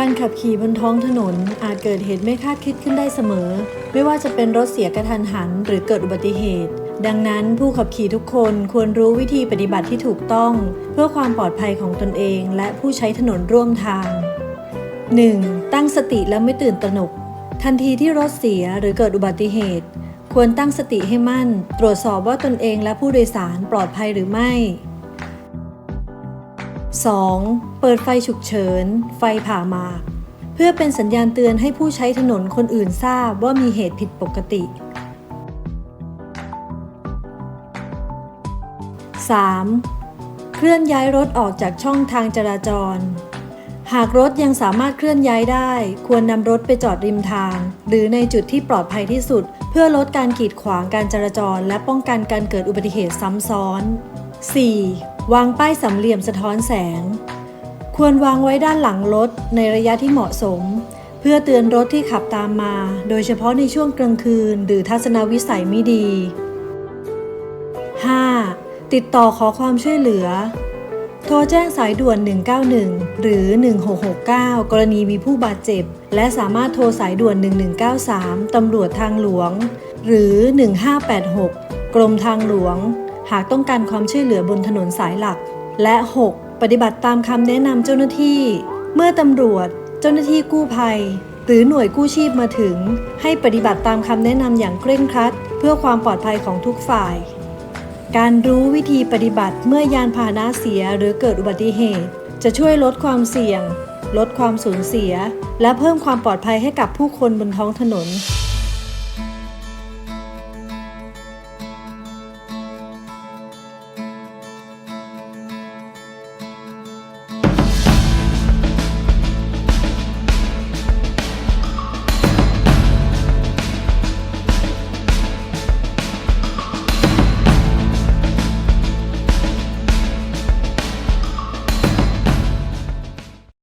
การขับขี่บนท้องถนนอาจเกิดเหตุไม่คาดคิดขึ้นได้เสมอ ไม่ว่าจะเป็นรถเสียกระทันหัน หรือเกิดอุบัติเหตุ ดังนั้นผู้ขับขี่ทุกคนควรรู้วิธีปฏิบัติที่ถูกต้อง เพื่อความปลอดภัยของตนเอง และผู้ใช้ถนนร่วมทาง 1. ตั้งสติและไม่ตื่นตระหนก ทันทีที่รถเสียหรือเกิดอุบัติเหตุ ควรตั้งสติให้มั่น ตรวจสอบว่าตนเองและผู้โดยสารปลอดภัยหรือไม่ 2. เปิดไฟฉุกเฉิน ไฟผ่าหมาก เพื่อเป็นสัญญาณเตือนให้ผู้ใช้ถนนคนอื่นทราบว่ามีเหตุผิดปกติ 3. เคลื่อนย้ายรถออกจากช่องทางจราจร หากรถยังสามารถเคลื่อนย้ายได้ ควรนำรถไปจอดริมทาง หรือในจุดที่ปลอดภัยที่สุด เพื่อลดการกีดขวางการจราจร และป้องกันการเกิดอุบัติเหตุซ้ำซ้อน 4. วางป้ายสามเหลี่ยมสะท้อนแสง ควรวางไว้ด้านหลังรถในระยะที่เหมาะสม เพื่อเตือนรถที่ขับตามมา โดยเฉพาะในช่วงกลางคืน หรือทัศนวิสัยไม่ดี 5. ติดต่อขอความช่วยเหลือ โทรแจ้งสายด่วน 191 หรือ 1669 กรณีมีผู้บาดเจ็บ และสามารถโทรสายด่วน 1193 ตำรวจทางหลวง หรือ 1586 กรมทางหลวง หากต้องการความช่วยเหลือบนถนนสายหลัก และ 6. ปฏิบัติตามคำแนะนำเจ้าหน้าที่ เมื่อตำรวจ เจ้าหน้าที่กู้ภัย หรือหน่วยกู้ชีพมาถึง ให้ปฏิบัติตามคำแนะนำอย่างเคร่งครัด เพื่อความปลอดภัยของทุกฝ่าย การรู้วิธีปฏิบัติเมื่อยานพาหนะเสียหรือเกิดอุบัติเหตุ จะช่วยลดความเสี่ยง ลดความสูญเสีย และเพิ่มความปลอดภัยให้กับผู้คนบนท้องถนน